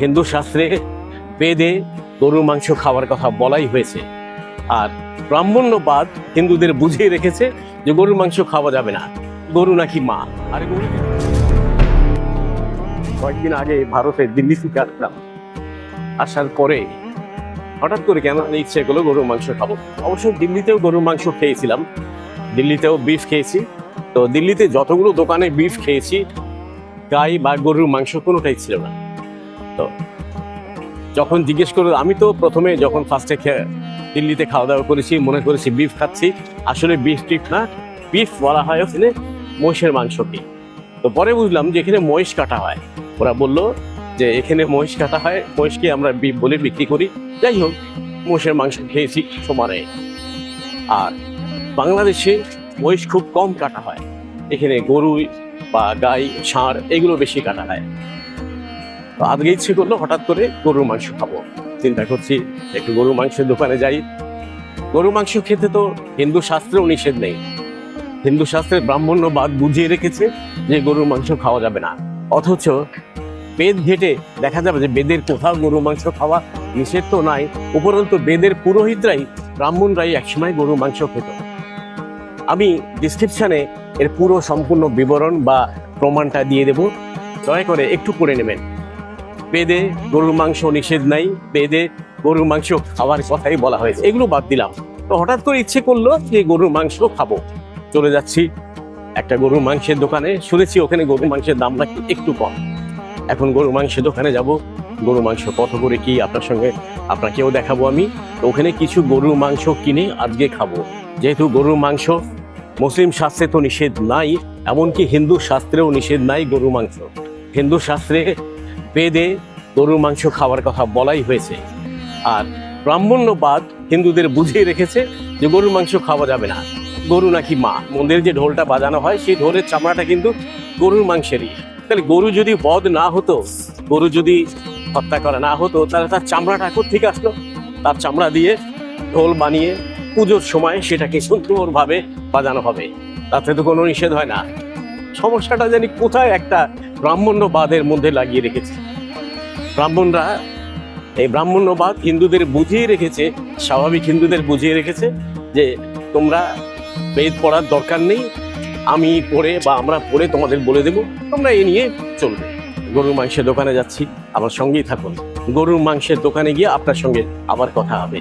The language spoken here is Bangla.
হিন্দু শাস্ত্রে বেদে গরুর মাংস খাওয়ার কথা বলাই হয়েছে। আর ব্রাহ্মণ্যবাদ হিন্দুদের বুঝিয়ে রেখেছে যে গরুর মাংস খাওয়া যাবে না। গরু নাকি মা? আর গরু কয়েকদিন আগে ভারতে দিল্লি থেকে আসলাম। আসার পরে হঠাৎ করে কেন ইচ্ছে করল গরুর মাংস খাব। অবশ্য দিল্লিতেও গরুর মাংস খেয়েছিলাম। দিল্লিতেও বিফ খেয়েছি। তো দিল্লিতে যতগুলো দোকানে বিফ খেয়েছি, গাই বা গরুর মাংস কোনোটাই ছিল না। তো। যখন জিজ্ঞেস করল আমি তো প্রথমে যখন ফার্স্টে দিল্লিতে খাওয়া দাওয়া করেছি, মনে করেছি বিফ খাচ্ছি, আসলে বিফ টিফ না বিফ বলা হয় ওখানে মহিষের মাংসকে তো পরে বুঝলাম যে এখানে মহিষ কাটা হয়। ওরা বলল যে এখানে মহিষ কাটা হয়, মহিষকে আমরা বিফ বলে বিক্রি করি। যাই হোক, মহিষের মাংস খেয়েছি সমানে। আর বাংলাদেশে মহিষ খুব কম কাটা হয়। এখানে গরু বা গাই, ষাঁড় এগুলো বেশি কাটা হয়। তো আজকে ইচ্ছে করল হঠাৎ করে গরুর মাংস খাব। চিন্তা করছি, একটু গরু মাংসের দোকানে যাই। গরু মাংস খেতে তো হিন্দু শাস্ত্রেও নিষেধ নেই। হিন্দু শাস্ত্রের ব্রাহ্মণ্যবাদ বুঝিয়ে রেখেছে যে গরুর মাংস খাওয়া যাবে না। অথচ বেদ ঘেটে দেখা যাবে যে বেদের কোথাও গরু মাংস খাওয়া নিষেধ তো নাই, উপরন্তু বেদের পুরোহিতরাই, ব্রাহ্মণরাই একসময় গরু মাংস খেত। আমি ডিসক্রিপশনে এর পুরো সম্পূর্ণ বিবরণ বা প্রমাণটা দিয়ে দেব। দয়া করে একটু করে নেবেন। বেদে গরুর মাংস নিষেধ নাই, বেদে গরুর মাংস খাওয়ার কথাই বলা হয়েছে। এগুলো বাদ দিলাম। তো হঠাৎ করে ইচ্ছে করল যে গরুর মাংস খাব। চলে যাচ্ছি একটা গরুর মাংসের দোকানে, শুনেছি ওখানে গরুর মাংসের দাম নাকি একটু কম। এখন গরুর মাংসের দোকানে যাব। গরুর মাংস কত করে কি আপনার সঙ্গে আপনাকেও দেখাবো আমি। ওখানে কিছু গরুর মাংস কিনে আজকে খাব। যেহেতু গরুর মাংস মুসলিম শাস্ত্রে তো নিষেধ নাই, এমনকি হিন্দু শাস্ত্রেও নিষেধ নাই গরুর মাংস। হিন্দু শাস্ত্রে বেদে গরুর মাংস খাওয়ার কথা বলাই হয়েছে। আর ব্রাহ্মণ্যবাদ হিন্দুদের বুঝিয়ে রেখেছে যে গরুর মাংস খাওয়া যাবে না। গরু নাকি মা। মন্দিরে যে ঢোলটা বাজানো হয়, সেই ঢোলের চামড়াটা কিন্তু গরুর মাংসেরই। তাহলে গরু যদি বধ না হতো, গরু যদি হত্যা করা না হতো, তাহলে তার চামড়াটা ঠিক আসলো? তার চামড়া দিয়ে ঢোল বানিয়ে পুজোর সময় সেটাকে সুন্দরভাবে বাজানো হবে। তাতে তো কোনো নিষেধ হয় না। সমস্যাটা জানি কোথায় একটা ব্রাহ্মণ্যবাদের মধ্যে লাগিয়ে রেখেছে। ব্রাহ্মণরা এই ব্রাহ্মণ্যবাদ হিন্দুদের বুঝিয়ে রেখেছে, স্বাভাবিক হিন্দুদের বুঝিয়ে রেখেছে যে তোমরা বেদ পড়ার দরকার নেই, আমি পড়ে বা আমরা পড়ে তোমাদের বলে দেব, তোমরা এ নিয়ে চলবে। গরুর মাংসের দোকানে যাচ্ছি, আমার সঙ্গেই থাকুন। গরুর মাংসের দোকানে গিয়ে আপনার সঙ্গে আবার কথা হবে।